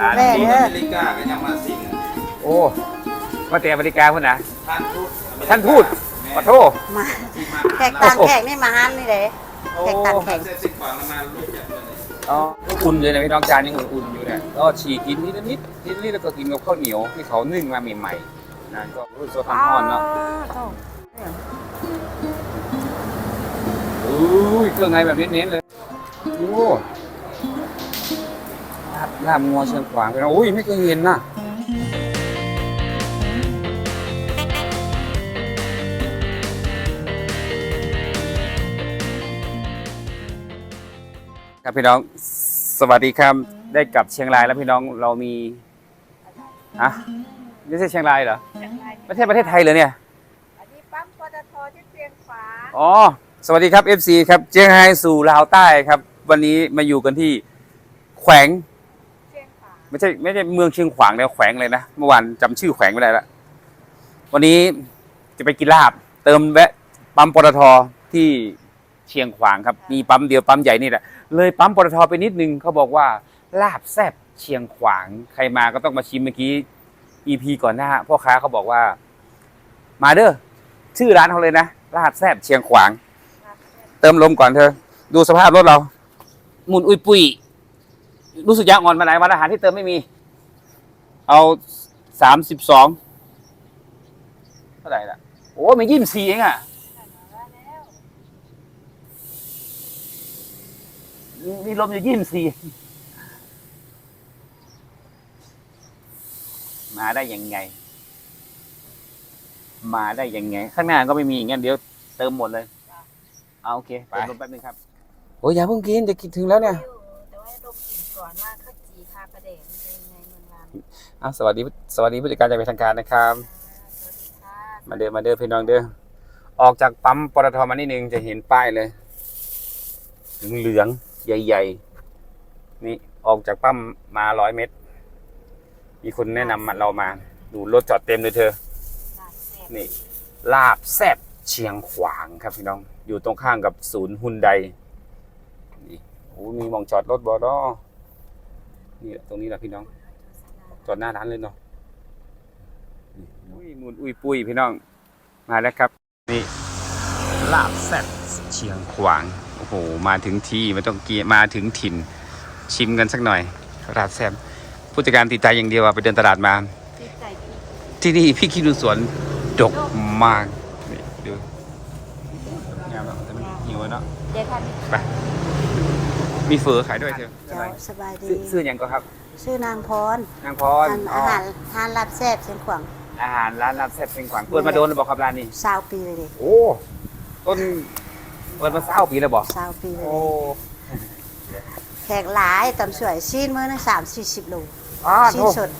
ร้านแม่นี้เด้ออเมริกาก็ยังมาสิงโอ้มาแต่อเมริกาพุ่นนะท่านทูตท่านทูตขอโทษมาแขกต่างแขกนี่มาฮันนี่เลยแขกต่างแขกเสร็จสิบกว่าแล้วมารู้จักเลยอ๋ออุ่นเลยนะพี่น้องจานยังอุ่นๆอยู่เนี่ยก็ฉีกกินนิดนิดนิดนิดแล้วก็กินกับข้าวเหนียวที่เขานึ่งมาใหม่ๆนะก็รู้สึกว่าทำอ่อนเนาะอุ้ยเครื่องในแบบเน้นๆเลยโอ้ ลาบลาบงัวเชียงขวางไปแล้วอุ้ยไม่เคยเห็นนะครับพี่น้องสวัสดีครับได้กลับเชียงรายแล้วพี่น้องเรามีอะไม่ใช่เชียงรายเหรอประเทศประเทศไทยเลยเนี่ยอันนี้ปั๊มปตทที่เชียงขวาอ๋อสวัสดีครับ FC ครับเจียงไฮ้สู่ลาวใต้ครับ วันนี้มาอยู่กันที่แขวงเชียงขวา ไม่ใช่ไม่ใช่เมืองเชียงขวางแล้วแขวงเลยนะเมื่อวานจำชื่อแขวงไม่ได้ละวันนี้จะไปกินลาบ เติมแวะปั๊มปตทที่เชียงขวางครับ มีปั๊มเดียวปั๊มใหญ่นี่แหละเลยปั๊มปตทไปนิดนึงเขาบอกว่าลาบแซบเชียงขวางใครมาก็ต้องมาชิมเมื่อกี้ EP ก่อนหน้าพ่อค้าเขาบอกว่า มาเด้อชื่อร้านเขาเลยนะลาบแซบเชียงขวาง เติมลมก่อนเธอ ดูสภาพรถเราหมุนอุ้ยปุย รู้สึกยางอ่อนมาไหนวันอาหารที่เติมไม่มี เอาสามสิบสองเท่าไหร่ล่ะ โอ้ไม่ยี่สิบสี่เองอะมีลมอยู่ยี่สิบสี่มาได้ยังไง มาได้ยังไง ข้างหน้าก็ไม่มีอย่างงั้นเดี๋ยวเติมหมดเลยเอาโอเคไปลมแป๊บนึงครับ โอ้ยอย่าเพิ่งกินจะกินถึงแล้วเนี่ย แต่ว่าดม กลิ่นก่อนว่าข้าวจีคาประเดงเป็นยังไงเมืองลาวอะสวัสดีสวัสดีผู้จัดการจากเป็นทางการนะครับ สวัสดีค่ะมาเดินมาเดินพี่น้องเด้อออกจากปั๊มปตทมานิดนึงจะเห็นป้ายเลยเหลืองๆใหญ่ ๆ นี่ออกจากปั๊มมาร้อยเมตร มีคนแนะนำมาเรามา ดูรถจอดเต็มเลยเธอ ลาบแซ่บนี่ลาบแซบเชียงขวางครับพี่น้อง อยู่ตรงข้างกับศูนย์ฮุนไดนี่โอ้มีหมองจอดรถบอดอ นี่แหละตรงนี้แหละพี่น้อง จอดหน้าร้านเลยเนาะนี่อุ้ยมูลอุ้ยปุ้ยพี่น้อง มาแล้วครับ นี่ลาบแซ่บเชียงขวาง โอ้โห มาถึงที่ไม่ต้องเกียร์มาถึงถิ่น ชิมกันสักหน่อยลาบแซ่บผู้จัดการติดใจอย่างเดียวว่าไปเดินตลาดมาติดใจดีที่นี่พี่คิดดูสวนดกมาก นี่ดูงามแล้วแต่มันหิวอะเนาะเดี๋ยวค่ะไป มีเฟอขายด้วยเธอเจ้าสบายดีซื้อซื้อยังก็ครับ ชื่อนางพรนางพรทานอ๋ออาหารทานลาบแซ่บเชียงขวางอาหารร้านรับแซ่บเป็นขวางเปิดมาโดนแล้วบอกครับร้านนี้สาวปีเลยดิโอ้ต้นเปิดมาเศร้าปีแล้วบอกสาวปีเลยโอ้แขกหลายตำสวยซีนมื้อนึงสามสี่สิบโลอ้าซีโทนษสด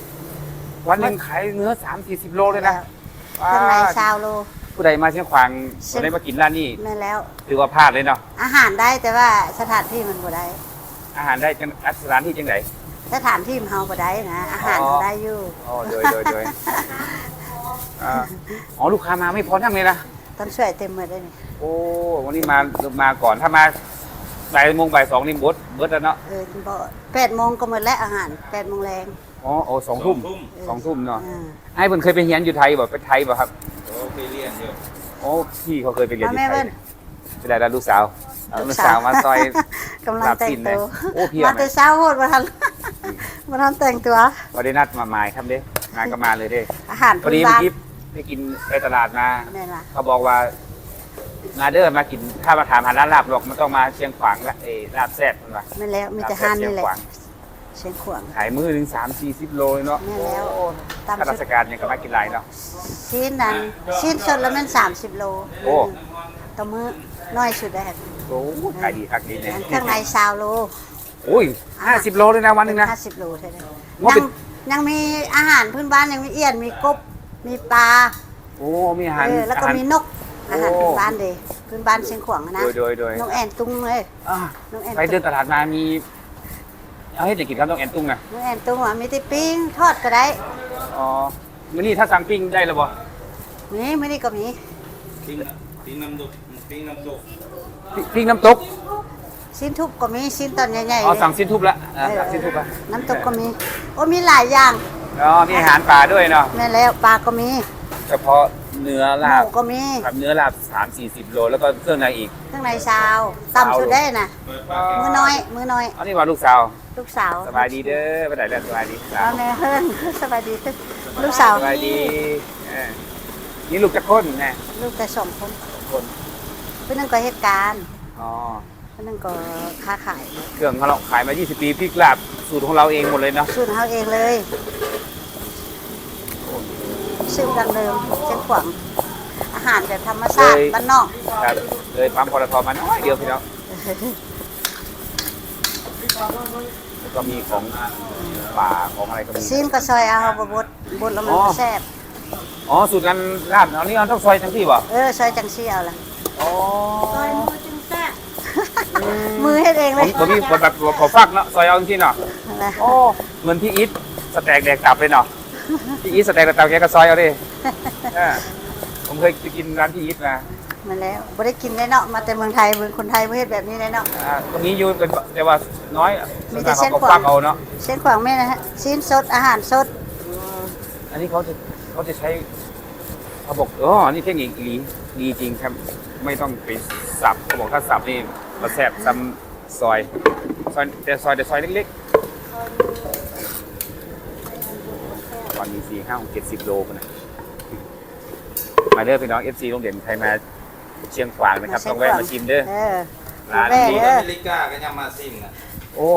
วันหนึ่งขายเนื้อสามสี่สิบโลเลยนะเครื่องในอ้าซาวโล ผู้ใดมาเชียงขวางเชียผู้งใดมากินร้านนี้แม่นแล้ว ถือว่าพลาดเลยเนาะอาหารได้แต่ว่าสถานที่มันบ่ได้ อาหารได้จังสถานที่จังไหน สถานที่มันเฮาบ่ได้นะ อาหารอ๋อมันได้อยู่ อ๋อโดยโดยโดยอ่าอ๋อลูกค้ามาไม่พอทั้งเลยนะตำสวยเต็มหมดเลยนี่โอ้วันนี้มามาก่อนถ้ามาบ่ายโมงบ่ายสองนี่บดเบิดแล้วเนาะเออบ่แปดโมงก็หมดแล้วอาหารแปดโมงแรงอ๋อโอ้สองทุ่มเสองทุ่มเนาะอ่าไอ้เพิ่นเคยไปเรียนอยู่ไทยบ่ไปไทยบ่ครับโอ้ ไปเรียนเยอะโอ้พี่เขาเคยไปเรียนมาอยู่แม่ไทเบิ้ยนเป็นไรล่ะลูกสาวเอาลูกสาวมาซอยกำลังแต่งตัวโอ้เพียบมาแต่เช้าโหดมาทันมาทันแต่งตัวพอได้นัดมาหมายครับเด้งานก็มาเลยเด้อาหารพอพื้นดีเมื่บ้าอนกี้ไปกินไปตลาดมาแม่นล่ะเขาบอกว่ามาเด้อมากินถ้ามาถามหาร้านลาบบอกมันต้องมาเชียงขวางละเอ้ลาบแซ่บมันว่าแม่นแล้วมีแต่ลบหานซ่บนี่แหละ เชียงขวางเชียงขวางขายมือหนึ่งสามสี่สิบโลเลยเนาะแม่แล้วโอ้ตามข้าราชการยังก็มากินหลายเนาะ ชิ้นนั้นชิ้นสดแล้วมัน30โลโอ้ ต่อมื้อน้อยสุดได้โหขายดีคักดีเนี่ยอันข้างในซาวโลโอ้ยห้าสิบโลเลยนะวันหนึ่งนะ50โลใช่ไหมว่ายัเป็นงยังมีอาหารพื้นบ้านยังมีเอี้ยนมีกบมีปลาโอ้มีอาหารเออแล้วก็อาหาร มีนกอาหารโอ้พื้นบ้านเด้พื้นบ้านเชียงขวางนะโดยโดยโดยนกแอนตุ้งเลยอะนกแอนไปเดิตุ้นงตลาดมามี เอาให้เด็กกินข้าวต้มแอนตุ้งนะนกแอนตุ้งอะมีแต่ปิ้งทอดก็ได้ อ๋อมื้อนี้ถ้าสั่งปิ้งได้หรือบ่นี่ไม่ได้ก็มีปิ้งปิ้งน้ำดุกปิ้งน้ำดุกปิ้งปิ้งน้ำตกชิ้นทุบก็มีชิ้นตอนใหญ่ๆอ๋อเลยสั่งสิ้นทุบละอะเออสั่งสิ้นทุบละน้ำตกก็มีโอ้มีหลายอย่างอ๋อมีอาหารป่าด้วยเนาะแม่แล้วปลาก็มีเฉพาะ เนื้อหลาบมูก็มีครับเนื้อลาบสามสี่สิบโลแล้วก็เครื่องในอีก ข้างในชาวต่ำสุดได้น่ะเปิดปากมือน้อย มือน้อย อันนี้ว่าลูกสาว ลูกสาวสบายดีเด้อไปไหนแล้วสบายดีสาเอาวแม่เฮิรนสบายดีลูกสาวสบายดีเออนี่ลูกจะค้นนะลูกแต่สองคนคนเพื่อนนึงก็เหตุการณ์อ๋อเพื่อนนึงก็ค้าขาย เครื่องของเราขายมา 20 ปีพริกลาบสูตรของเราเองหมดเลยเนาะสูตรเขาเองเลย ชื่อดังเดิมเชียงขวางอาหารแบบธรรมชาติบ้านนอกครับเลยปั๊มปตทมาน้อยเดียวพี่น้องแล้วก็มีของป่าของอะไรก็มีซีนก็ซอยเอาบดบดแล้วมันอ๋อแซ่บอ๋อสูตรนั้นลาบอันนี้เราต้องซอยทั้งที่บ่เออซอยจังซี่เอาละอ๋อซอยมือจึงแซ่บมือเฮ็ดเองผเลมยผมมีคนแบบขอฟักเนาะซอยเอาจริงๆเนาะนั่นแหละโอ้เหมือนพี่อิทสแต็กแดกตับเลยเนาะ พี่อิทสแต็กแดกตับแกก็ซอยเอาดิเออผมเคยไปกินร้านพี่อิทมามาแล้วบ่ได้กินได้เนาะมาแต่เมืองไทยเมืองคนไทยบ่เฮ็ดแบบนี้ได้เนาะอ่าตรงนี้อยู่เป็นแต่ว่าน้อยมีแต่เส้นเขาขวางฟักเอาเนาะเส้นขวางแม่นะฮะซีนสดอาหารสด อันนี้เขาจะเขาจะใช้เขาบอกอ๋อนี่เทคนิคดีดีจริงครับ ไม่ต้องไปสับเขาบอกถ้าสับนี่เราแสบซ้ำซอยซอยแต่ซอยแต่ซอยเล็กๆ วันมีสี่ห้าหกเจ็ดสิบโลกันนะมาเด้อพี่น้องเอฟซีโรงเรียนใครมาเชียงขวางนะครับต้องแวะมาชิมเด้อเออร้านแวะนี้เด้ออเมริกาก็ยังมาซิมนะโอ้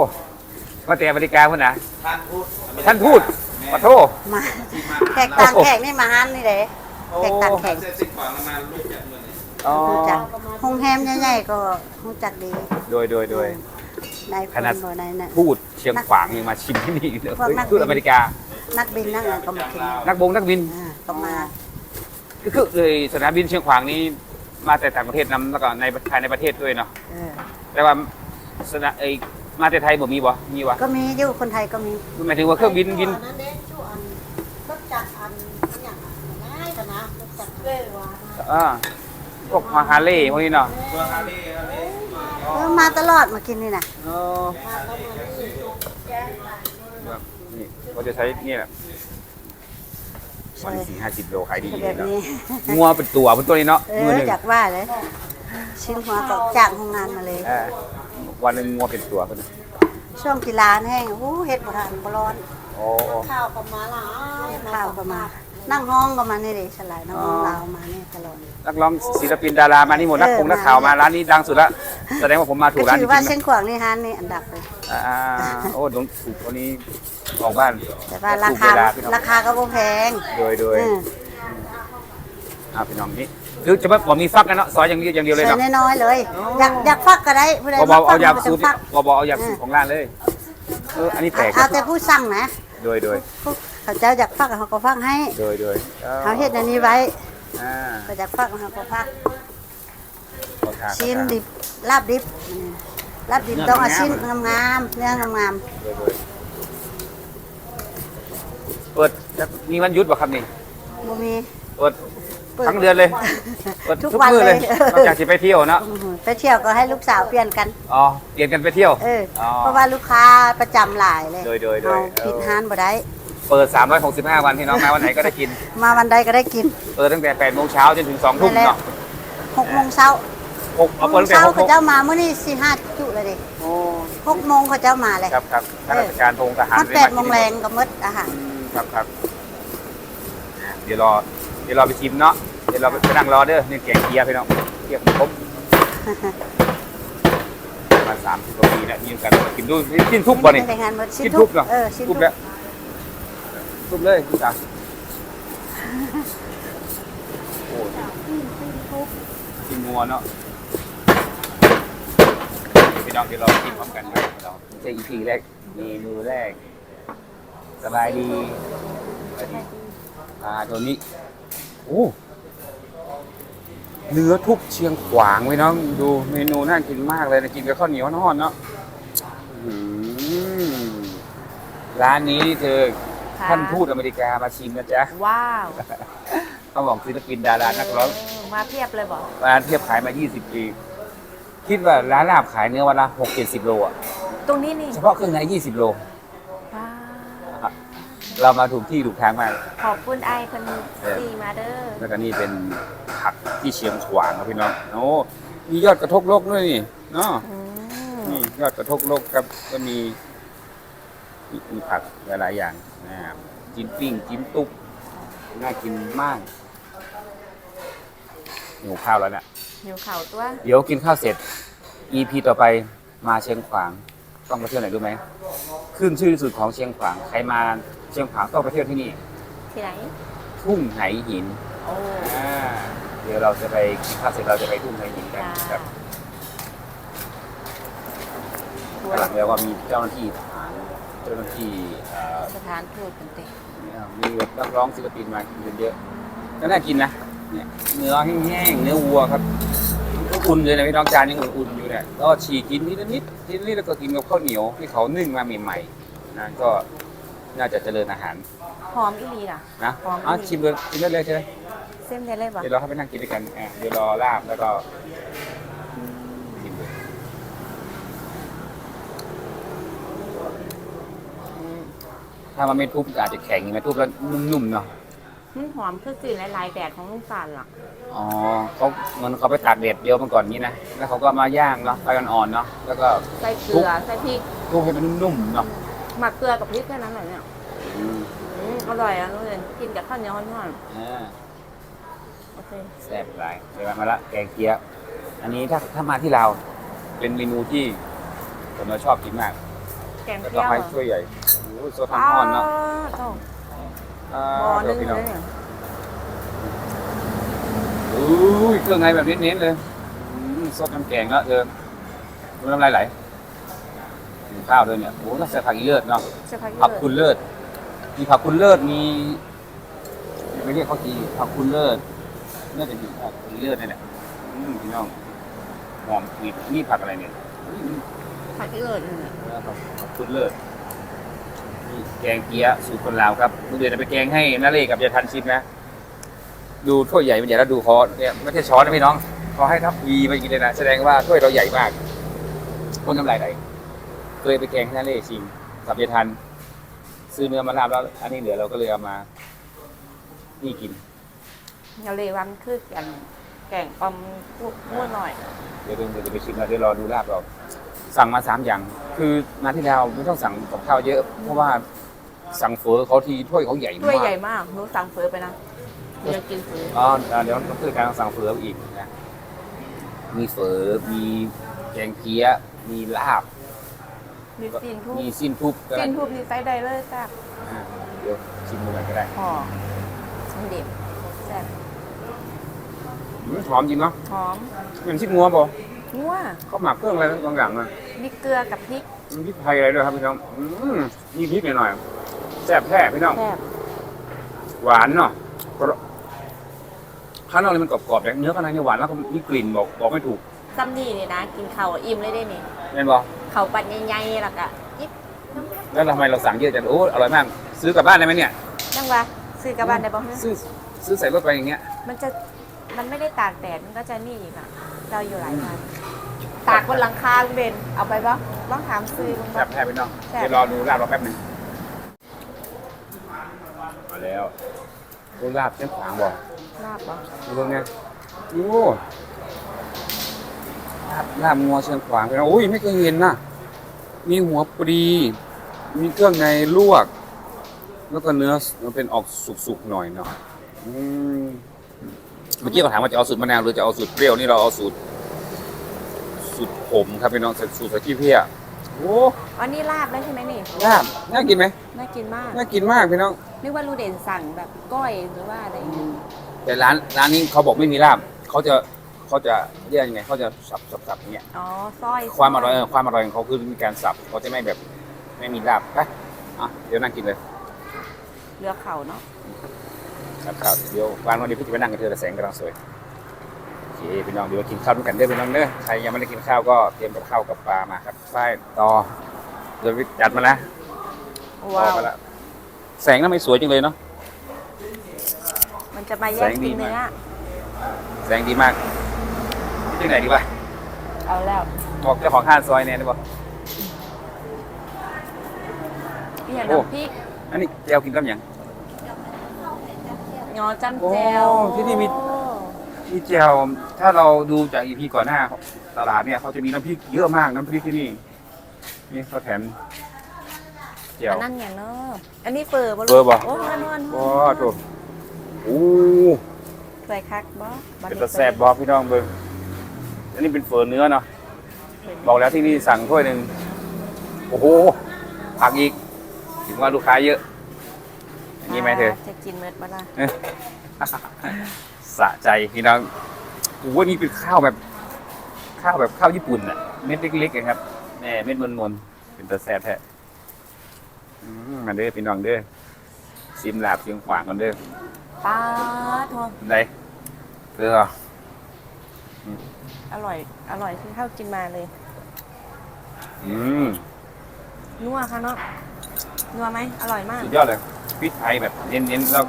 มาแต่อเมริกาพุ่นนะท่านพูดอเมริกท่านพูดขอโทษมาแขกต่างแขกนี่มาฮันนี่เด้แขกต่างแขท่ากนเส้นสิบขวางแล้วมาลูกจากเมืองนี้อ๋อรู้จักโรงแรมใหญ่ๆก็รู้จักดี โดยโดยโดยนายพขลนาดบ่นายน่ะพูดเชียงขวางยังมาชิมที่นี่เลยพวกนักบินพูดอเมริกา นักบินนักอะไรก็มากินนักบงนักบินอ่าก็มาก็คือเลยสนามบินเชียงขวางนี้มาแต่ต่างประเทศนำแล้วก็ในภายในประเทศด้วยเนาะเออแต่ว่าสนามไอยมาแต่ไทยบ่มีบ่มีบ่ก็มีอยู่คนไทยก็มีหมายถึงว่าเครื่องบินบินนั่นเด้ชั่วอันรถจักรอันอย่างง่ายกันนะรถจักรเลยว่าอ่าพวกมาฮาเล่พวกนี้เนาะเมืองฮาลีฮาลีเออมาตลอดมากินนี่นะเออแบบ นี่เขาจะใช้นี่แหละวันสี่ห้าสิบโลขายดีแบเลยบเนาะนี้ งัวเป็นตัวเป็นตัวนี้เนาะเอมืออหนึ่งจากว่าเลย ชิ้นหัวก็จากโรงงานมาเลย เออวันหนึ่งงัวเป็นตัวเป็นช่วงกีฬาแห้งโอ้เฮ็ดบ่ทันบ่ร้อน โอ้ข้าวก็มาหลายข้าวก็มา นั่งห้องก็มานี่เด้สลายนั่งห้องลาวมานี่ตลอด นักร้องศิลปินดารามานี่หมดนักเออคงนักข่าวมาร้านนี้ดังสุดละแสดงว่าผมมาถูก็กร้านจถืริองว่าๆเส้นนะขวางนี่ฮันนี่อันดับเลย อ่าโอ้ดงถูกวันนี้ออกบ้านแต่ว่าราคา ถูกเวลพี่น้องราคาก็บ่แพงโดยโดยเอออ่าพี่น้องนี่คือจะไม่บอกมีฟักนะเนาะซอยอย่างเดียวอย่างเดียวเลยใส่เนาะน้อยๆเลย อยากอยากฟักก็ได้ผู้ใดบอฟัเอาอยากก็สูตรฟักบอเอาอยากสูตรของร้านเลยเอออันนี้แปลกเอาแต่ผู้สั่งนะโดยโดย ผู้ เขาเจ้าอยากฟักเขาก็ฟักให้ โดยโดยเขาเฮ็ดอันนี้ไว้อ่าเขาอยากฟักเขาก็ฟักขอทานชิ้นขอทานดิบลาบดิบลาบดิบเนื้อต้องเอางามชิ้นงามๆเนื้องามโดยโดยเปิดมีวันหยุดบ่ครับนี่ๆบ่มี เปิดเปิด ทั้งเดือนเลยเปิดทุกทุกวันมื้อเลยเลยนอกจากจะไปเที่ยวเนาะอื้อหือไปเที่ยวก็ให้ลูกสาวเปลี่ยนกัน อ๋อเปลี่ยนกันไปเที่ยว เอออ๋อเพราะว่าลูกค้าประจำหลายเลยโดยโดยโดย เอาปิดห้านบ่ได้ เปิด 365 วันพี่น้องมาวันไหนก็ได้กิน มาวันใดก็ได้กินเปิดตั้งแต่8โมงเช้าจนถึง2ทุ่มนั่นแหละเนาะหกโมงเช้าหกหเอากโมเปิดงตั้งแต่เช้าหกโมเขางเจ้ามาเมื่อนี่สี่ห้าจุเลยดิโอ้หกโมงเขาเจ้ามาเลยครับครับข้าราชการทงทหารมันแปดโมงแรงก็หมดอาหารอืมครับครับเดี๋ยวรอเดี๋ยวรอไปชิมเนาะเดี๋ยวเราไปนั่งรอเด้อนี่แกงเกียร์พี่น้องเกียร์ครบประมาณสามสิบกว่าปีแล้วมีโอกาสมากินดูกินทุบบ่นี่ ไม่ได้งานหมดชิ้นกินทุทุบบเนาะเออชิ้นทุทุบบแล้ว ทุบเลยพี่จ๋าโอ้กินงัวเนาะพี่น้องเดี๋ยวเรากินพร้อมกันนะเราไม่ใช่อีพีแรกมีมือแรก สบายดีสบายดีปลาตัวนี้ โอ้เนื้อทุบเชียงขวางไว้น้องดูเมนูน่ากินมากเลยนะกินกับข้าวเหนียวน้อนเนาะอื้อหือร้านนี้เธอ ท่านพูดอเมริกามาชิมนะจ๊ะ ว้าวเขาบอกศิลปินดารานักร้องมาเพียบเลยบอกร้านเทียบขายมา 20 ปี คิดว่าร้านลาบขายเนื้อวันละหกเจ็ดสิบโลอะตรงนี้นี่เฉพาะเครื่องในยี่สิบโล ว้าเรามาถูกที่ถูกทางมาก ขอบคุณไอคนซีมาเด้อแล้วก็นี่เป็นผักที่เชียงขวางครับพี่น้องโอ้มียอดกระทกโลกด้วยนี่เนาะอืมนี่ยอดกระทกโลกครับก็มี มีมีผักหลายๆอย่างนะครับจิ้นปิ้งจิ้นตุ๊กน่ากินมากหิวข้าวแล้วเนี่ยหิวเข่าวตัว เดี๋ยวกินข้าวเสร็จ EP ต่อไปมาเชียงขวางต้องมาเที่ยวไหนรู้ไหมขึ้นชื่อที่สุดของเชียงขวางใครมาเชียงขวางต้องไปเที่ยวที่นี่ ที่ไหน ทุ่งไหหินโอ้อ่าเดี๋ยวเราจะไปกินข้าวเสร็จเราจะไปทุ่งไหหินกันจ้าครับข้างหลังแล้วว่ามีเจ้าหน้าที่ทหารเจ้าหน้าที่เอ่อสถานทูตเป็นเต็มีแบบนักร้องศิลปินมากินเยอะก็น่ากินนะเนี่ยเนื้อแห้งๆเนื้อวัวครับอุ่นเลยนะพี่น้องจานยังอุ่นๆอยู่เนี่ยแล้วก็ฉีกกินนิดนิดๆนิดนิดๆแล้วก็กินกับข้าวเหนียวที่เขานึ่งมาใหม่ๆนะก็น่าจะเจริญอาหารหอมอีหลีล่ะนะหอมอ๋อชิมเลยชิมได้เลยใช่ไหมเส้นได้เลยปะเดี๋ยวเราให้ไปนั่งกินด้วยกันอะเดี๋ยวรอลาบแล้วก็ชิมเลย ถ้ามันไม่ทุบก็อาจจะแข็งไม่ทุบแล้วนุ่มๆเนาะมันหอมคือกลิ่นหลายๆแบบของลุงฟานล่ะอ๋อเขาเหมันเขาไปตากแดดเดียวมาก่อนนี้นะแล้วเขาก็มาย่างเนาะไฟอ่อนๆเนาะแล้วก็ใส่เกลือใส่พริกทุบให้มันนุ่มๆเนาะหมักเกลือกับพริกแค่นั้นแหละเนี่ยอืมอืมอร่อยอะนุ้ยกินกับข้าวเหนียวห่อนอ่าๆโอเคแซ่บหลายเดี๋ยวมาละแกงเกี๊ยะอันนี้ถ้าถ้ามาที่เราวเป็นเมนูที่ผมเราชอบกินมากแกงแล้วเปก็รี้ยวให้อะช่วยใหญ่โอ้โหโซทานอ่อนเนาะโอ้อ่าบอเดี๋นึยวงพี่น้องเลยเนี่ยอุ้ยเครื่องในแบบเน้นๆเลยอืมซดน้ำแกงแล้วเออดูน้ำลายไหลกินข้าวด้วยเนี่ยโอ้โหน่าจะผักอีเลิศเนาะจะพักผักคุณเลิศ มีผักคุณเลิศ มีไม่เรียกเขาทีผักคุณเลิศน่าจะมีผักคุณเลิศนี่แหละอืมพี่น้องหอมมีนี่ผักอะไรเนี่ยอืมพักเลิศเนี่ยผักผักคุณเลิศนี่ แกงเกี๊ยะสูตรคนลาวครับเดี๋ยวจะไปแกงให้นาเล่กับยายทันชิมนะ ดูถ้วยใหญ่มันใหญ่แล้วดูคอเนี่ยไม่ใช่ช้อนนะพี่น้องเขาให้ทับวีไปกินเลยนะแสดงว่าถ้วยเราใหญ่มากคนน้ำลายไหลเคยไปแกงให้นาเล่ชิมกับยายทัน ซื้อเนื้อมาลาบแล้ว อันนี้เหลือเราก็เลยเอามา นี่กินเราเลยวันคือกันแกงปอมมั่วหน่อย เดี๋ยวเดี๋ยวจะไปชิมแล้วเดี๋ยวรอดูลาบเรา สั่งมาสามอย่าง คือมาที่เราไม่ต้องสั่งกับข้าวเยอะ เพราะว่าสั่งเฟอเขาทีถ้วยเขาใหญ่ด้วยมากใหญ่มากหนูสั่งเฟอไปนะเดี๋ยวกินเฟออ๋อเดี๋ยวต้องคือการสั่งเฟออีกนะมีเฟอมีแกงเกี๊ยะมีลาบมีซีนทุบมีสิ้นทุบก็ซีได้นทุบนี่ใส่ได้เลยจ้าอ่าเดี๋ยวชิมดูหน่อยก็ได้หอมมันเด็ดแซ่บอืมหอมจริงเนาะหอมเป็นชิ้นงัวป่ะ นัวเขาหมักเครื่องอะไรบางอย่างอะมีเกลือกับพริกมีพริกไทยอะไรด้วยครับพี่น้องอืมมีพริกหน่อยๆแซ่บแท้พี่น้องแซ่บหวานเนาะกรอบข้างนอกนี่มันกรอบๆแต่เนื้อข้างในนี่หวานแล้วก็มีกลิ่นบอกบอกไม่ถูกซัมนี่นี่นะ กินข้าวอิ่มเลยได้นี่เห็นบอกข้าวปัดใหญ่ๆแล้วก็ยิบแล้วทำไมเราสั่งเยอะจังโอ้อร่อยมาก ซื้อกลับบ้านได้ไหมเนี่ยจังวะซื้อกลับบ้านได้บ่ฮะซื้อซื้อใส่รถไปอย่างเงี้ย มันจะมันไม่ได้ตากแดดมันก็จะนี่อีกอะเราอยู่หลายวัน ตากบนหลังคาลุงเบนเอาไปบ่ต้องถามซื้อลุงแซ่บ่บแท้พี่น้องแซ่บเดี๋ยวรอดูลาบเราแป๊บหนึงมาแล้วดูลาบเส้นขวางบอกลาบบ่ดูตรงเนี้ยโอ้ลาบลาบงัวเชียงขวางพี่น้องโอ้ยไม่เคยเห็นนะมีหัวปลีมีเครื่องในลวก แล้วก็เนื้อมันเป็นออกสุกๆหน่อยเนาะอืมเมื่อกี้เขาถามว่าจะเอาสูตรมะนาวหรือจะเอาสูตรเปรี้ยวนี่เราเอาสูตรสูตร ขมครับพี่น้องสูตรสกี้เพี้ยโอ้อันนี้ลาบแล้วใช่ไหมนี่ลาบน่ากินไหมน่ากินมากน่ากินมากพี่น้องนึกว่าลุงเด่นสั่งแบบก้อยหรือว่าอะไรอย่างเงี้ยแต่ร้านร้านนี้เขาบอกไม่มีลาบเขาจะเขาจะเรียกยังไงเขาจะสับสับสับอย่างเงี้ยอ๋อสร้อยความอร่อยเออความอร่อยของเขาคือมีการสับเขาจะไม่แบบไม่มีลาบไปอะเดี๋ยวนั่งกินเลยเรือเข่าเนาะครับครับเดี๋ยววางวันนี้พี่จะไปนั่งกับเธอแต่แสงกำลังสวยโอ เคพี่น้องเดี๋ยวกินข้าวด้วยกันเด้อพี่น้องเด้อใครยังไม่ได้กินข้าวก็เตรียมกับข้าวกับปลามาครับไปต่อเดี๋ยวจัดมานะว้าวออกมาละแสงนั้นไม่สวยจังเลยเนาะมันจะมาแย่งแสงดีกินเนื้อมากแสงดีมากที่ไหนดีวะเอาแล้วบอกเจ้าของห้างซอยเนี่ยได้บอกพี่เห็นโอ้น้ำพริกอันนี้เจียวกินกับหยังงอจ้ำโอ้แจวที่นี่มี นี่เจียวถ้าเราดูจากอีพีก่อนหน้าตลาดเนี่ยเขาจะมีน้ำพริกเยอะมากน้ำพริกที่นี่นี่เขาแถมเจียวอันนั้นอย่างเนาะอันนี้เฟอร์บ่เฟอร์บ่ โอ้นอนนอนโอ้โหโอ้ใส่คักบ่บ่เป็นตะแซบบอกพี่น้องเบิ้งอันนี้เป็นเฟอร์เนื้อเนาะบอกแล้วที่นี่สั่งถ้วยหนึ่งโอ้โหผักอีกถึงว่าลูกค้าเยอะอย่างนี้ไหมเธอจะกินเม็ดบ่ล่ะ สะใจพี่น้องโอ้โหนี่เป็นข้าวแบบ ข้าวแบบข้าวญี่ปุ่นอะเม็ดเล็กๆนะครับแม่เม็ดมนๆเป็นตะแซบแท้อืมมาเด้อพี่น้องเด้อซิมลาบเสียงขวางกันเด้อป้าโทไหนเด้ออร่อย อร่อยที่ข้าวกินมาเลย อืมนัวค่ะเนาะนัวไหมอร่อยมากสุดยอดเลยพริกไทยแบบเน้นๆแล้ว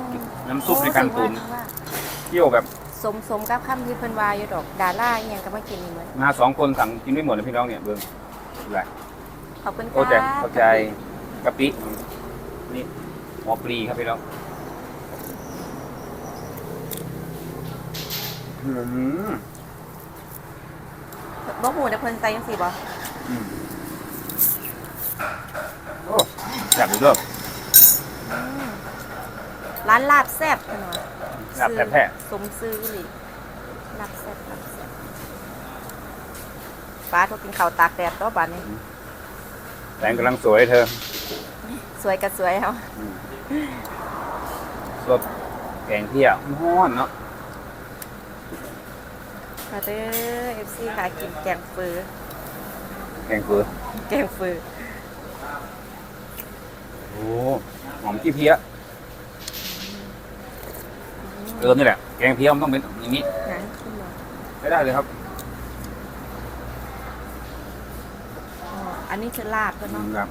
น้ำซุปในการตุ๋นโอ้ว่า เที่ยวแบบสมสมกับคำที่เพิ่นวาอยู่ดอกดาล่าอหยังก็มากินนี่เหมือนมาสองคนสั่งกินไม่หมดเลยพี่น้องเนี่ยเบิ้งแหละขอบคุณค่ะเข้าใจเข้าใจกะปินี่หัวปลีครับพี่น้องอืมบ่หูแต่เพิ่นใส่จังซี่บ่อืมโอ้แซ่บอยู่เด้ออืมร้านลาบแซ่บเพิ่นว่า ลาบแท้สมซื้ออีหลีลาบแซ่บลาบแซ่บป้าโทรกินข้าวตากแดดตัวบัดนี้แสงกำลังสวยเธอ สวยก็สวยเฮาสดแกงเที่ยวฮ้อนเนาะมาเด้อ FC ค่ะกินแกงเฟือ แกงเฟือ แกงเฟือ โอ้ หอมขี้เพี้ย เออนี่แหละ แกงเพี้ยมันต้องเป็นอย่างนี้หนังขึ้นมาไม่ได้เลยครับ อ๋ออันนี้คือลาบก็เนาะครับ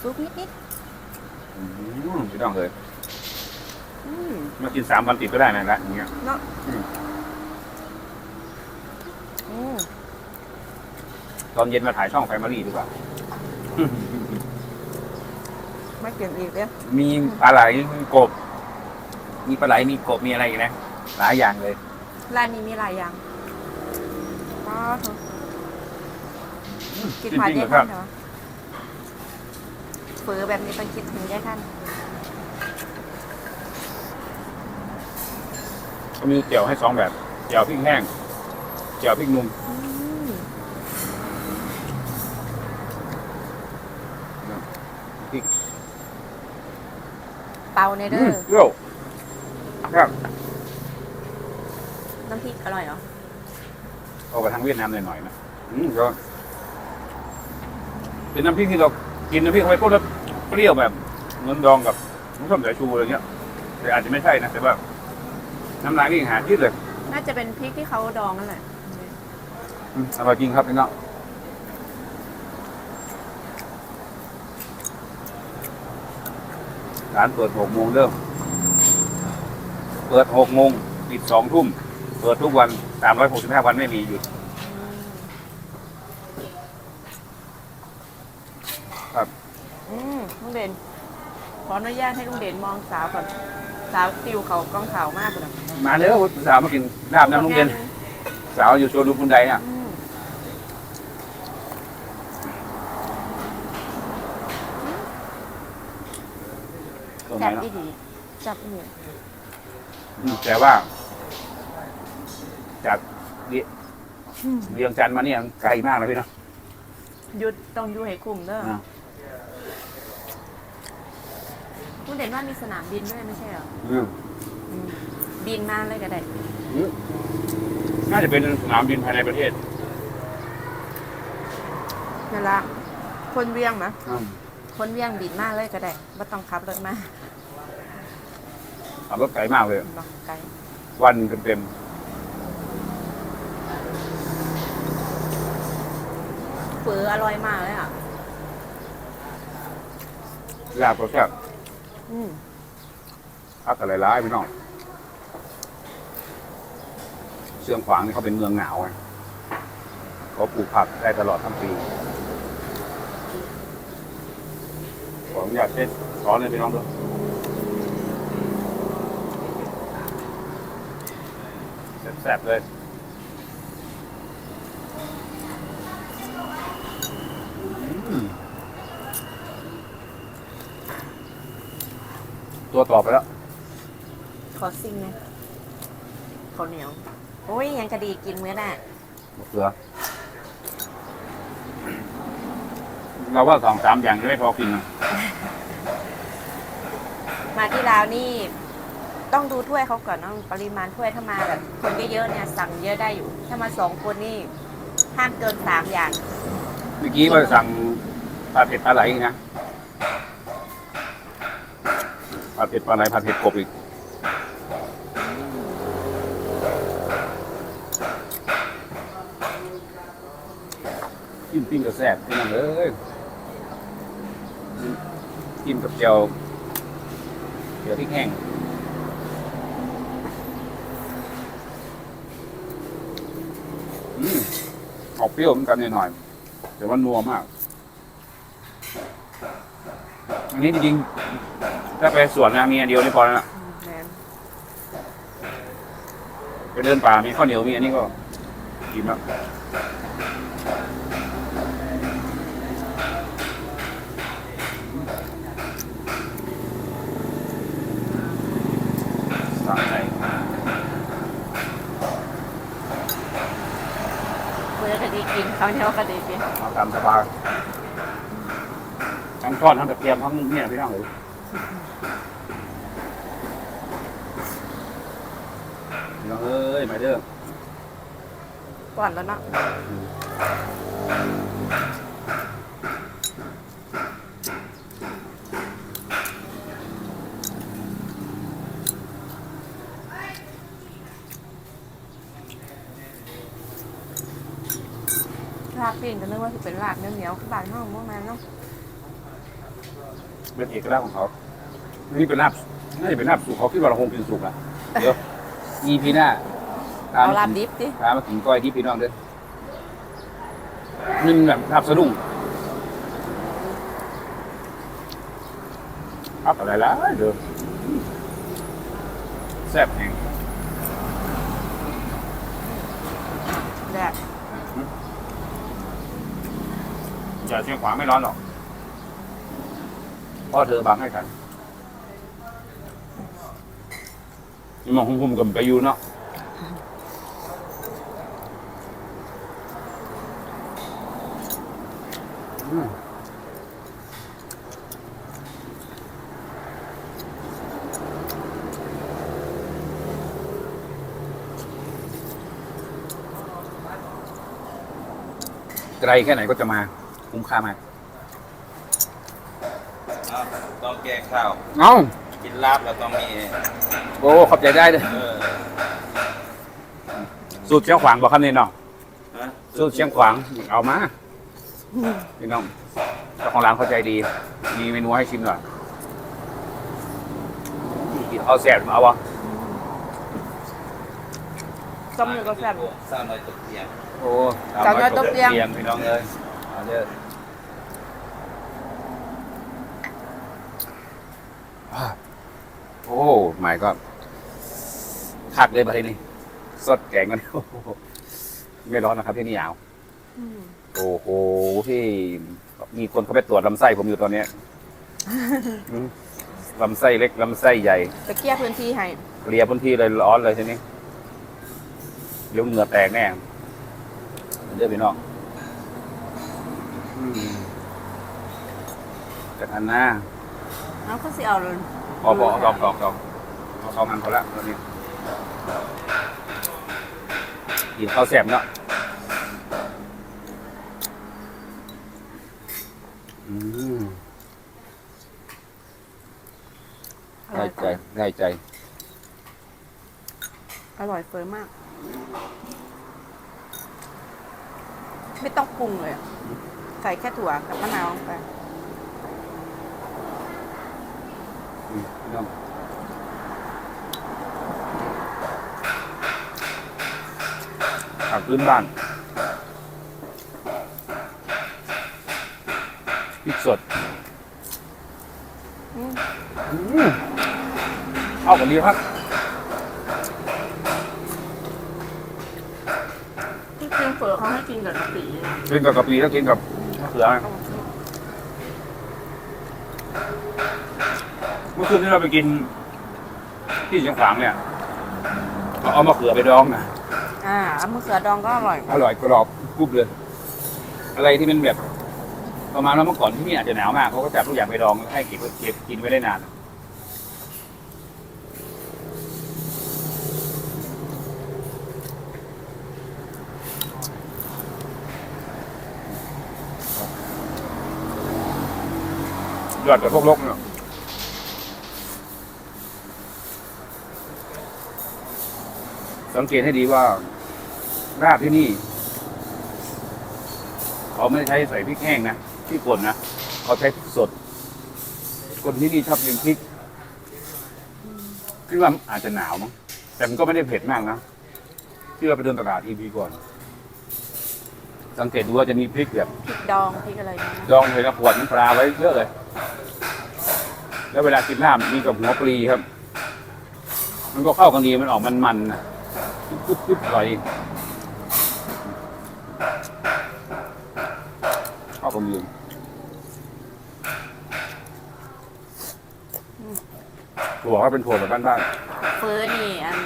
ซุปนิดอืมพี่น้องเลยๆอืมมากินสามวันติดก็ได้นะละอย่างเงี้ย เนาะอืม อืมตอนเย็นมาถ่ายช่องแฟมิลี่ดีกว่า ไม่เกินอีกเด้อมีปลาไหลมีกบ มีปลาไหลมีกบมีอะไรอีกนะหลายอย่างเลยร้านนี้มีหลายอย่างป้าเถอะกินหอยจริยางยๆเหรอครัท่าบนเหรอเฟือแบบนี้ต้องคิดถึงยายท่านก็มีเจียวให้สองแบบเจียวพริกแห้งเจียวพริกนุ่มอืมพริกเปาเนเด้อือมเปรี้ยว ครับน้ำพริกอร่อยเหรอเอาไปทางเวียดนามหน่อยๆนะอืมก็เป็นน้ำพริกที่เรากินน้ำพริกเข้าไปปุ๊บแล้วเปรี้ยวแบบเหมือนดองกับน้ำส้มสายชูอะไรเงี้ย แต่อาจจะไม่ใช่นะแต่ว่าน้ำลายก็ยังหายืดเลยน่าจะเป็นพริกที่เขาดองนั่นแหละอืมอร่อยจริงครับพี่น้องร้านเปิดหกโมงเริ่ม เปิดหกโมงปิดสองทุ่ม เปิดทุกวันสามร้อยหกสิบห้าวันไม่มีหยุดครับอืมลุงเด่นขออนุญาตให้ลุงเด่นมองสาวก่อนสาวติวเขากล้องขาวมากเลยมาเด้อสาวมากินลาบน้ำลุงเด่นสาวอยู่โชว์รูมคุณใดเนี่ยอืมตรงไหนแซ่บเนาะดีดีจับเหนียวอืม แต่ว่า จากเรียเรียงจันทน์มาเนี่ยไกลมากเลยพี่เนาะหยุดต้องอยู่ให้คุ้มเด้ออ่าลุงเด่นว่ามีสนามบินด้วยไม่ใช่เหรออืมอืมบินมาเลยก็ได้อืมน่าจะเป็นสนามบินภายในประเทศนั่นละคนเวียงไหมอืมคนเวียงบินมาเลยก็ได้ไม่ต้องขับรถมา ขับรถไกลมากเลย บอกไกลวันเต็มเฟืออร่อยมากเลยอะ ๆลาบก็แซ่บอืมพักอะไรร้ายพี่น้องเสื่องขวางนี่เขาเป็นเมืองหนาวไงก็ปลูกผักได้ตลอดทั้งปีขออนุญาตเช็ดสอนเลยพี่น้องด้วย แซ่บๆเลยอืมตัวต่อไปแล้ว ขอซิงนะข้าวเหนียว โอ้ยยังกระดีกินมื้อน่ะมะเขือเราว่าสองสามอย่างจะไม่พอกินนะมาที่ลาวนี่ ต้องดูถ้วยเขาก่อนเนาะปริมาณถ้วยถ้ามาแบบคนเยอะๆเนี่ยสั่งเยอะได้อยู่ ถ้ามาสองคนนี่ห้ามเกินสามอย่างเมื่อกี้ว่าสั่งผัดเผ็ดปลาไหลอีกนะผัดเผ็ดปลาไหลผัดเผ็ดกบอีกกินปิ้งกับแซ่บที่นั่นเลยกินกับเจียวเจียวพริกแห้ง อืมออกเป รี้ยวเหมือนกันหน่อยๆแต่ว่านัวมาก อันนี้จริงๆถ้าไปสวนนะมีอันเดียวนี่พอแล้วนะไปเดินป่ามีข้าวเหนียวมีอันนี้ก็กินแล้วสามใจ มื้อกระดีกินข้าวเหนียวกระดีกินเอาตามสบายทั้งทอดทั้งตะเกียบทั้งเนี่ยพี่น้องเลยพี่น้องเอ้ยมาเด้อก่อนแล้วเนาะ ลาบปิ้งก็นึกว่าจะเป็นลาบเหนียวๆคือบ้านห้องพวกนั้นเนาะเป็นเอกลักษณ์ของเขา นี่เป็นลาบน่าจะเป็นลาบสุกเขาคิดว่าเราคงกินสุกอะเดี๋ยวอีพีหน้าตามเอามาลาบกินดิบดิตามมากินก้อยที่พี่น้องเด้อนี่มันแบบลาบสะดุ้งอับอะไรล่ะเด้อแซ่บแห่งแดด อย่าเชียงขวางไม่ร้อนหรอกพ่อเธอบังให้กันนี่มองคุ้มๆกับไปอยู่เนาะไกลแค่ไหนก็จะมา คุ้มค่ามากเอาต้องแก้ข้าว เอ้ากินลาบแล้วต้องมีโอ้ขอบใจได้เลยเออสูตรเชียงขวางบอกคำนี้เนาะฮะสูตรเชียงขวางเอามาพี่น้องเจ้าของร้านเข้าใจดี มีเมนูให้ชิมหน่อยกินเอาแซ่บมาเอาวะต้มอยู่ก็แซ่บ สร้างน้อยตกเตียงโอ้เจ้าน้อยตกเตียงพี่น้องเลยเอาเด้ออ่า โอ้ไม่ก็คักเลยประเทศนี้สดแกงกันโอ้โหไม่ร้อนนะครับที่นี่ยาวอืมโอ้โหพี่มีคนเขาไปตรวจลำไส้ผมอยู่ตอนเนี้ยอืมลำไส้เล็กลำไส้ใหญ่ตะเกียบพื้นที่ให้เคลียร์พื้นที่เลยร้อนเลยทีนี้เดี๋ยวเหงื่อแตกแน่เดือดไปนอกอืมจากอันหน้าเอาเขาสิเอาเลย พอพอดอกดอกดอกเอาเข้ามันพอละตอนนี้กินข้าวแซ่บเนาะอืมอร่ได้อยใจได้ใจ อร่อยเฟิร์มมาก ไม่ต้องปรุงเลยอะใส่แค่ถั่วกับมะนาวลงไป พี่น้องผักพื้นบ้านพริกสดเอากันดีครับที่จริงเฝอเขาให้กินกับกะปิกินกับกะปิแล้วกินกับเขือ มื่อคืนที่เราไปกิน ที่เชียงขวางเนี่ยเขาเอามะเขือไปดองนะอ่าเอามะเขือดองก็อร่อยอร่อยกรอบกรุบเลย อะไรที่มันแบบ ประมาณว่าเมื่อก่อนที่นี่อาจจะหนาวมากเขาก็จับทุกอย่างไปดองให้เก็บเก็บกินไว้ได้นานยอดกับพวกลกเนา สังเกตให้ดีว่าราบที่นี่เขาไม่ได้ใช้ใส่พริกแห้งนะพริกป่นนะเขาใช้พริกสด คนที่นี่ชอบกินพริกคิดว่าอาจจะหนาวมั้งแต่มันก็ไม่ได้เผ็ดมากนะที่เราไปเดินตลาดทีพีก่อน สังเกตดูว่าจะมีพริกแบบพริกดองพริกอะไรอย่างเงี้ยดองใส่กระปวดน้ำปลาไว้เยอะเลย แล้วเวลากินน้ำมีกับหัวปลีครับ มันก็เข้ากันดีมันออกมันๆนะ ปุ๊บปุ๊บอร่อยเข้ากันดีถั่วก็เป็นถั่วแบบบ้านเฟอนี่อัน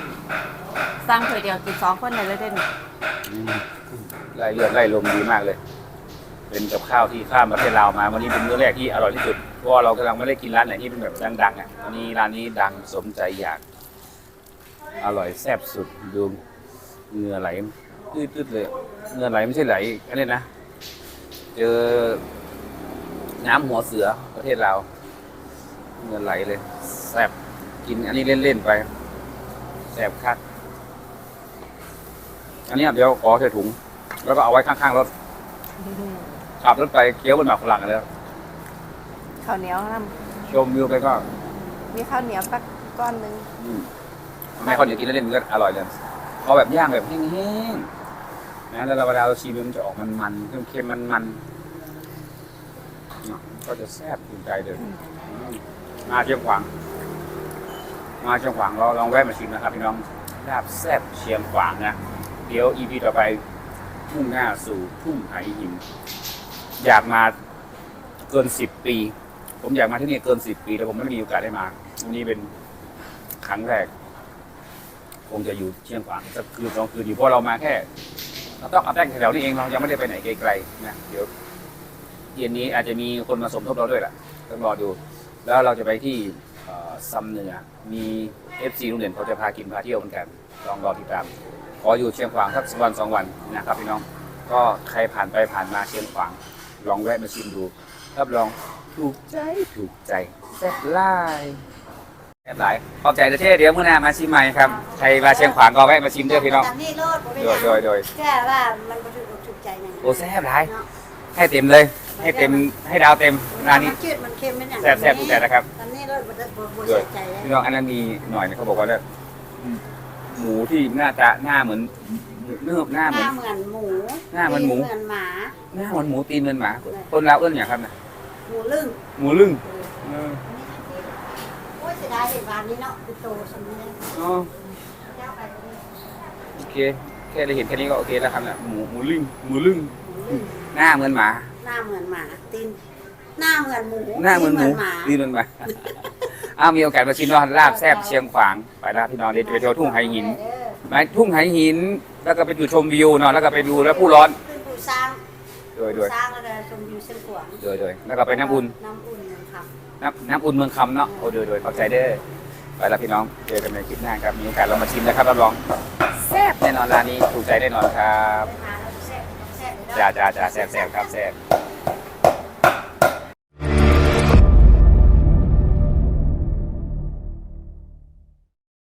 สร้างเผื่อเดียวกินสองคนเลยเลยเด่นๆอืมไล่เลือดไล่ลมดีมากเลย เป็นกับข้าวที่ข้ามประเทศลาวมา วันนี้เป็นมื้อแรกที่อร่อยที่สุด เพราะว่าเรากำลังไม่ได้กินร้านไหนที่เป็นแบบดังๆอะวันนี้ร้านนี้ดังสมใจอยาก อร่อยแซ่บสุดดูเหงื่อไหลตืดๆเลยเหงื่อไหลไม่ใช่ไหลอันนี้นะ เจอน้ำหัวเสือประเทศเราวเหงื่อไหลเลยแซ่บกินอันนี้เล่นๆไปแซ่บคักอันนี้เดี๋ยวขอใส่ถุง แล้วก็เอาไว้ข้างๆรถขับรถไปเคี้ยวบนหมากฝรั่งกันเลยข้าวเหนียวน้ชมวิวไปก็ำมีข้าวเหนียวสักก้อนหนึง อืมแม่คนเดียวกินแล้วเล่นมันก็อร่อยเลยเอาแบบย่างแบบแห้งๆนะแล้วเราเวลาเราชิมมันจะออกมันๆเค็มๆมันๆก็จะแซ่บถูกใจเลยอืมมาเชียงขวางมาเชียงขวางเราลองแวะมาชิมนะครับพี่น้องลาบแซ่บเชียงขวางนะเดี๋ยวอีพีต่อไปมุ่งหน้าสู่ทุ่งไหหินอยากมาเกินสิบปี ผมอยากมาที่นี่เกินสิบปีแต่ผมไม่มีโอกาสได้มาวันนี้เป็นครั้งแรก คงจะอยู่เชียงขวางสักคืนสองคืนอยู่เพราะเรามาแค่เราต้องอัพแรกแถวนี้เองเรายังไม่ได้ไปไหนไกลๆนะเดี๋ยวเย็นนี้อาจจะมีคนมาสมทบเราด้วยแหละต้องรอดู แล้วเราจะไปที่ซัมเหนือมีเอฟซีลุงเด่นเขาจะพากินพาเที่ยวเหมือนกันลองรอติดตามขออยู่เชียงขวางสักวันสองวันนะครับพี่น้อง ก็ใครผ่านไปผ่านมาเชียงขวาง ลองแวะมาชิมดูรับรองถูกใจถูกใจแซ่บหลาย แอบหลายขอบใจเด้อเท่เดี๋ยวมื้อหน้ามาชิมใหม่ครับใครมาเชียงขวางก็แวะมาชิมเด้อพี่น้องแต่นี่โลดบ่ได้โดยโดยโดยแค่ว่ามันบ่ถูกอกถูกใจนั่นโอ้แซ่บหลายให้เต็มเลย ให้เต็มให้ดาวเต็มร้านนี้มัจืดมันเค็มมันอย่างแซ่บแซ่บทุกแต่นะครับตอนนี้โลดบ่ได้บ่บ่โดใส่ยใจเลยพี่น้องอันนั้นมีหน่อยนะเขาบอกว่าเนี่ยหมูที่หน้าตาหน้าเหมือนเนื้อหน้าหเหมือน น้าเหมือนหมูหน้าเหมือนหมูเหมือนหมา หน้าเหมือนหมูตีนเหมือนหมาคนลาวเอื้อนอย่างครับนะหมูลึ่งหมูลึ่งเออ โอ้ยเสียดายเห็นวานนี้เนาะคือโตสมนี้เลยอ๋อเจ้าไปเลยโอเคแค่ได้เห็นแค่นี้ก็โอเคแล้วครับนะหมูหมูลึ่งหมูลึ่งหมูลึ่งหน้าเหมือนหมา หน้าเหมือนหมาตีนหน้าเหมือนหมูหน้าเหมือนหมูตีหมาดีนมันมาอ้าวมีโอกาสมาชิมว่าลาบแซ่บเชียงขวางไปแล้วพี่น้องเดี๋ยวจะไปเที่ยวทุ่งไหหินเออไปทุ่งไหหิน แล้วก็ไปจุดชมวิวเนาะแล้วก็ไปดูแล้วผู้ร้อนขึ้นปูสร้างโดยโดยสร้างแล้วก็ชมวิวเส้นขวางโดยโดยแล้วก็ไปน้ำอุ่นน้ำอุ่น นะครับน้ำน้ำอุ่นเมืองคำเนาะโอ้โดยโดยเข้าใจเด้อไปแล้วพี่น้องเจอกันในคลิปหน้าครับมีโอกาสเรามาชิมนะครับรับรองแซ่บแน่นอนร้านนี้ถูกใจแน่นอนครับไปหาแล้วแซ่บแซ่บเลยจ้าเนาะจ้าจ้าแซ่บแซ่บครับแซ่บ